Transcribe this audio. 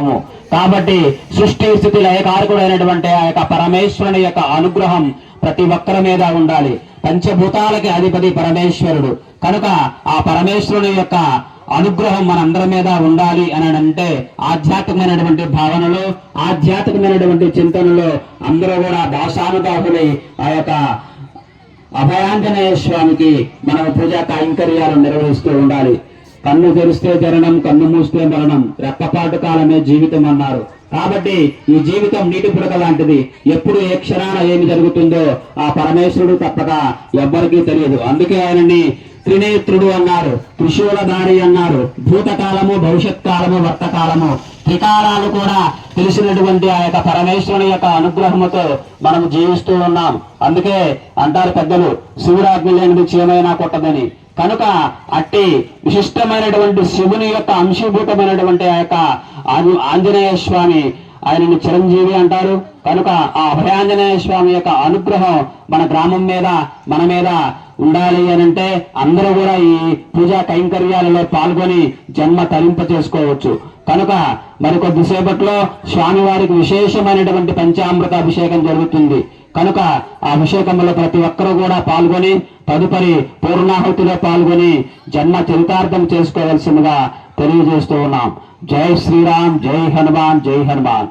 ఉన్నాము. కాబట్టి సృష్టి స్థితి లయకారకుడైనటువంటి ఆ యొక్క పరమేశ్వరుని యొక్క అనుగ్రహం ప్రతి ఒక్కరి మీద ఉండాలి. పంచభూతాలకి అధిపతి పరమేశ్వరుడు. కనుక ఆ పరమేశ్వరుని యొక్క అనుగ్రహం మనందరి మీద ఉండాలి అని అంటే ఆధ్యాత్మికమైనటువంటి భావనలో ఆధ్యాత్మికమైనటువంటి చింతనలో అందరూ కూడా దాశానుదాహులై ఆ యొక్క అభయాంజనేయ స్వామికి మనం పూజా కైంకర్యాలు నిర్వహిస్తూ ఉండాలి. కన్ను తెరిస్తే జననం కన్ను మూస్తే మరణం. రెక్కపాటు కాలమే జీవితం అన్నారు. కాబట్టి ఈ జీవితం నీటి పుడక లాంటిది. ఎప్పుడు ఏ క్షణాన ఏమి జరుగుతుందో ఆ పరమేశ్వరుడు తప్పక ఎవ్వరికీ తెలియదు. అందుకే ఆయనని త్రినేత్రుడు అన్నారు త్రిశూలధారి అన్నారు. భూతకాలము భవిష్యత్ కాలము వర్తకాలము. త్రికాలాలు కూడా తెలిసినటువంటి ఆ యొక్క పరమేశ్వరుని యొక్క అనుగ్రహముతో మనం జీవిస్తూ ఉన్నాం. అందుకే అంటారు పెద్దలు శివురాజ్ఞ లేనిది చీమైనా కొట్టదని. కనుక అట్టి విశిష్టమైనటువంటి శివుని యొక్క అంశీభూతమైనటువంటి ఆ యొక్క ఆంజనేయ స్వామి ఆయనని చిరంజీవి అంటారు. కనుక ఆ అభయాంజనేయ స్వామి యొక్క అనుగ్రహం మన గ్రామం మీద మన మీద ఉండాలి అని అంటే అందరూ కూడా ఈ పూజా కైంకర్యాలలో పాల్గొని జన్మ తరింప చేసుకోవచ్చు. కనుక మరికొద్దిసేపట్లో స్వామివారికి విశేషమైనటువంటి పంచామృత అభిషేకం జరుగుతుంది. కనుక ఆ అభిషేకంలో ప్రతి ఒక్కరూ కూడా పాల్గొని తదుపరి పూర్ణాహుతిలో పాల్గొని జన్మ చరితార్థం చేసుకోవాల్సిందిగా తెలియజేస్తూ ఉన్నాం. జై శ్రీరామ్ జై హనుమాన్ జై హనుమాన్.